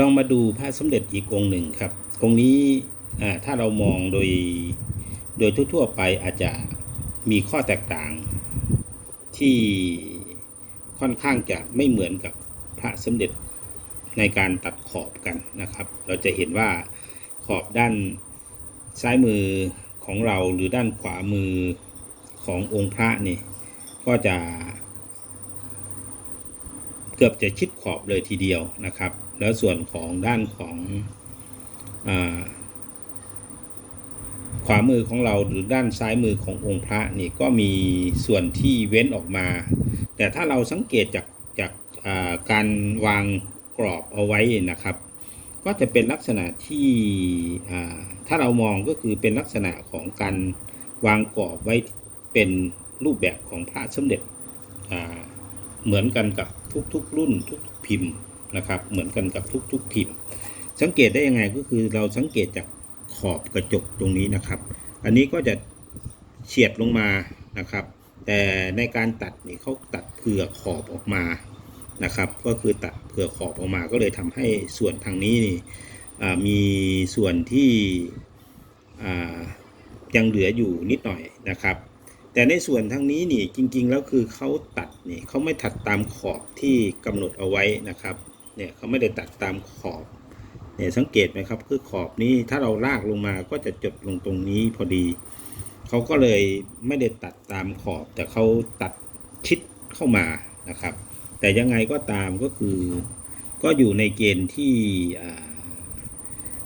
ลองมาดูพระสมเด็จอีกองค์หนึ่งครับ องค์นี้ถ้าเรามองโดยโดยทั่วๆไปอาจจะมีข้อแตกต่างที่ค่อนข้างจะไม่เหมือนกับพระสมเด็จในการตัดขอบกันนะครับ เราจะเห็นว่าขอบด้านซ้ายมือของเราหรือด้านขวามือขององค์พระนี่ก็จะ เกือบจะชิดขอบเลยทีเดียวนะครับ แล้วส่วนของด้านของอขวามือของเราหรือด้านซ้ายมือขององค์พระนี่ก็มีส่วนที่เว้นออกมา แต่ถ้าเราสังเกตจากจากาการวางกรอบเอาไว้นะครับ ก็จะเป็นลักษณะที่ถ้าเรามองก็คือเป็นลักษณะของการวางกรอบไว้เป็นรูปแบบของพระสมเด็จเหมือนกันกับ ทุกๆ รุ่นทุกๆพิมพ์นะครับ เหมือนกันกับทุกๆพิมพ์ สังเกตได้ยังไงก็คือเราสังเกตจากขอบกระจกตรงนี้นะครับ อันนี้ก็จะเฉียดลงมานะครับ แต่ในการตัดนี่เขาตัดเผื่อขอบออกมานะครับ ก็คือตัดเผื่อขอบออกมา ก็เลยทำให้ส่วนทางนี้นี่มีส่วนที่ยังเหลืออยู่นิดหน่อยนะครับ แต่ในส่วนทางนี้นี่จริง ๆ แล้วคือเขาตัดนี่เขาไม่ตัดตามขอบที่กำหนดเอาไว้นะครับเนี่ยเขาไม่ได้ตัดตามขอบเนี่ยสังเกตไหมครับคือขอบนี้ถ้าเราลากลงมาก็จะจบลงตรงนี้พอดีเขาก็เลยไม่ได้ตัดตามขอบ แต่เขาตัดชิดเข้ามานะครับ แต่ยังไงก็ตามก็คือ ก็อยู่ในเกณฑ์ที่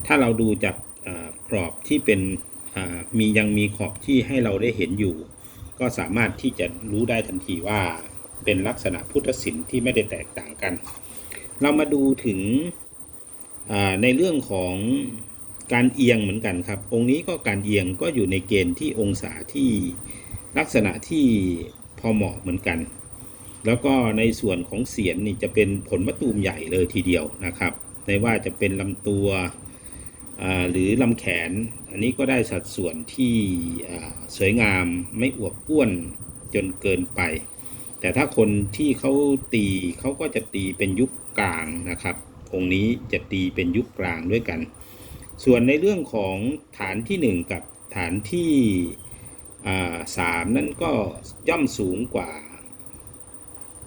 ถ้าเราดูจากอ่ากรอบที่เป็นมียังมีขอบที่ให้เราได้เห็นอยู่ ก็สามารถที่จะรู้ได้ทันทีว่าเป็นลักษณะพุทธศิลป์ที่ไม่ได้แตกต่างกัน เรามาดูถึงในเรื่องของการเอียงเหมือนกันครับ องค์นี้ก็การเอียงก็อยู่ในเกณฑ์ที่องศาที่ลักษณะที่พอเหมาะเหมือนกัน แล้วก็ในส่วนของเสียนนี่จะเป็นผลมะตูมใหญ่เลยทีเดียวนะครับไม่ว่าจะเป็นลำตัว หรือลำแขน อันนี้ก็ได้สัดส่วนที่สวยงามไม่อวบอ้วนจนเกินไป แต่ถ้าคนที่เขาตีเขาก็จะตีเป็นยุคกลางนะครับ องค์นี้จะตีเป็นยุคกลางด้วยกัน ส่วนในเรื่องของฐานที่ 1 กับฐานที่สามนั่นก็ย่อมสูงกว่า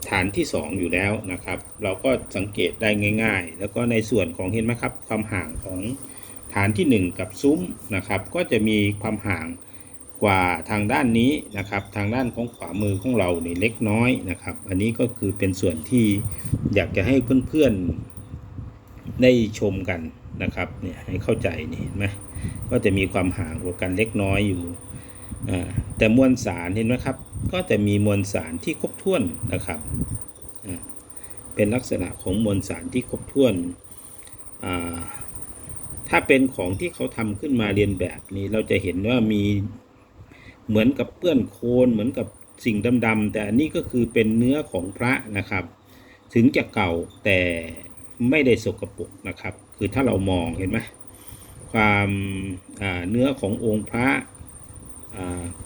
ฐานที่ 2 อยู่แล้วนะครับ เราก็สังเกตได้ง่าย ๆ แล้วก็ในส่วนของเห็นไหมครับความห่างของ ฐานที่ 1 กับซุ้มนะครับ ก็จะมีความห่างกว่าทางด้านนี้นะครับ ทางด้านของขวามือของเราเนี่เล็กน้อยนะครับ อันนี้ก็คือเป็นส่วนที่อยากจะให้เพื่อนๆได้ชมกันนะครับเนี่ยให้เข้าใจนี่เห็นไหมก็จะมีความห่างกว่ากันเล็กน้อยอยู่แต่มวลสารเห็นไหมครับ ก็จะมีมวลสารที่ครบถ้วนนะครับเป็นลักษณะของมวลสารที่ครบถ้วนอ่า ถ้าเป็นของที่เขาทำขึ้นมาเรียนแบบนี้เราจะเห็นว่ามีเหมือนกับเปื้อนโคลนเหมือนกับสิ่งดำๆแต่อันนี้ก็คือเป็นเนื้อของพระนะครับ ถึงจะเก่าแต่ไม่ได้สกปรกนะครับ คือถ้าเรามองเห็นไหมความเนื้อขององค์พระ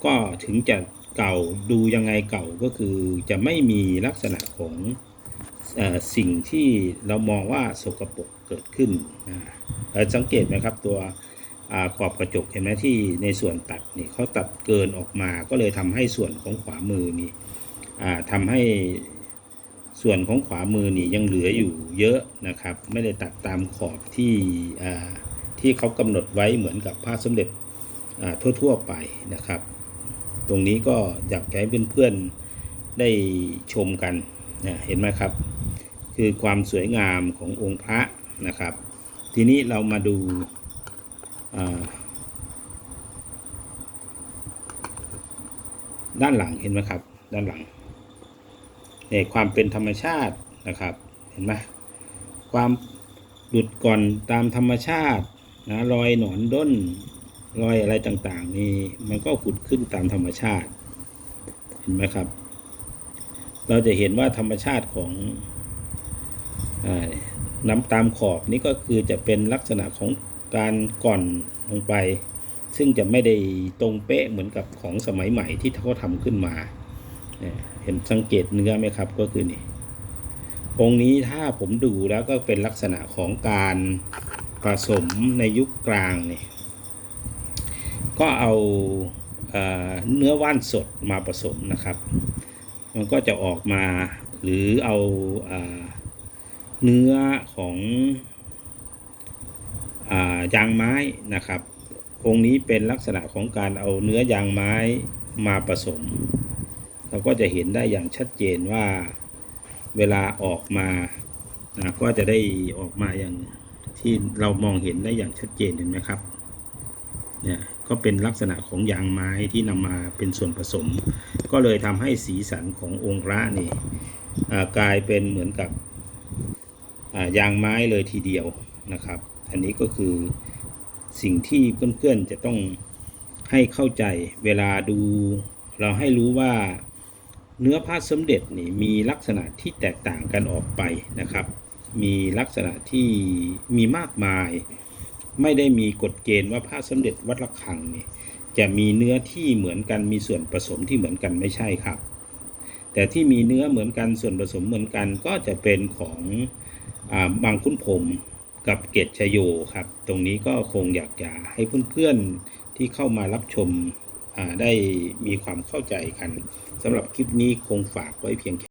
ก็ถึงจะเก่าดูยังไงเก่าก็คือจะไม่มีลักษณะของ สิ่งที่เรามองว่าสกปรกเกิดขึ้นนะสังเกตไหมครับตัวอขอบกระจกเห็นไหมที่ในส่วนตัดนี่เขาตัดเกินออกมาก็เลยทำให้ส่วนของขวามือนี่อ่าทำให้ส่วนของขวามือนี่ยังเหลืออยู่เยอะนะครับ ไม่ได้ตัดตามขอบที่ที่เขากำหนดไว้เหมือนกับพระสมเด็จทั่วๆไปนะครับ ตรงนี้ก็อยากให้เพื่อนๆได้ชมกันนะเห็นไหมครับ คือความสวยงามขององค์พระนะครับ ทีนี้เรามาดูด้านหลังเห็นไหมครับ ด้านหลังเนี่ยความเป็นธรรมชาตินะครับ เห็นไหมความหลุดก่อนตามธรรมชาตินะรอยหนอนด้นรอยอะไรต่างๆ นี่มันก็ขุดขึ้นตามธรรมชาติ เห็นไหมครับ เราจะเห็นว่าธรรมชาติของ น้ำตามขอบนี่ก็คือจะเป็นลักษณะของการก่อนลงไป ซึ่งจะไม่ได้ตรงเป๊ะเหมือนกับของสมัยใหม่ที่เขาทำขึ้นมา เห็นสังเกตเนื้อไหมครับก็คือนี่องค์นี้ถ้าผมดูแล้วก็เป็นลักษณะของการผสมในยุคกลางนี่ก็เอาเอ่อเนื้อว่านสดมาผสมนะครับ มันก็จะออกมาหรือเอาเอ่อ เนื้อของอายางไม้นะครับ องค์นี้เป็นลักษณะของการเอาเนื้อยางไม้มาผสม เราก็จะเห็นได้อย่างชัดเจนว่าเวลาออกมานะก็จะได้ออกมาอย่างที่เรามองเห็นได้อย่างชัดเจนเห็นไหมครับเนี่ยก็เป็นลักษณะของยางไม้ที่นำมาเป็นส่วนผสม ก็เลยทำให้สีสันขององค์พระนี่กลายเป็นเหมือนกับ ยางไม้เลยทีเดียวนะครับ อันนี้ก็คือสิ่งที่เพื่อนๆจะต้องให้เข้าใจเวลาดู เราให้รู้ว่าเนื้อผ้าสมเด็จนี่มีลักษณะที่แตกต่างกันออกไปนะครับ มีลักษณะที่มีมากมาย ไม่ได้มีกฎเกณฑ์ว่าผ้าสมเด็จวัดระฆังนี่จะมีเนื้อที่เหมือนกันมีส่วนผสมที่เหมือนกันไม่ใช่ครับ แต่ที่มีเนื้อเหมือนกันส่วนผสมเหมือนกันก็จะเป็นของ บางคุ้นผมกับเกตชโยครับ ตรงนี้ก็คงอยากจะให้เพื่อนๆที่เข้ามารับชมได้มีความเข้าใจกันสำหรับคลิปนี้คงฝากไว้เพียงแค่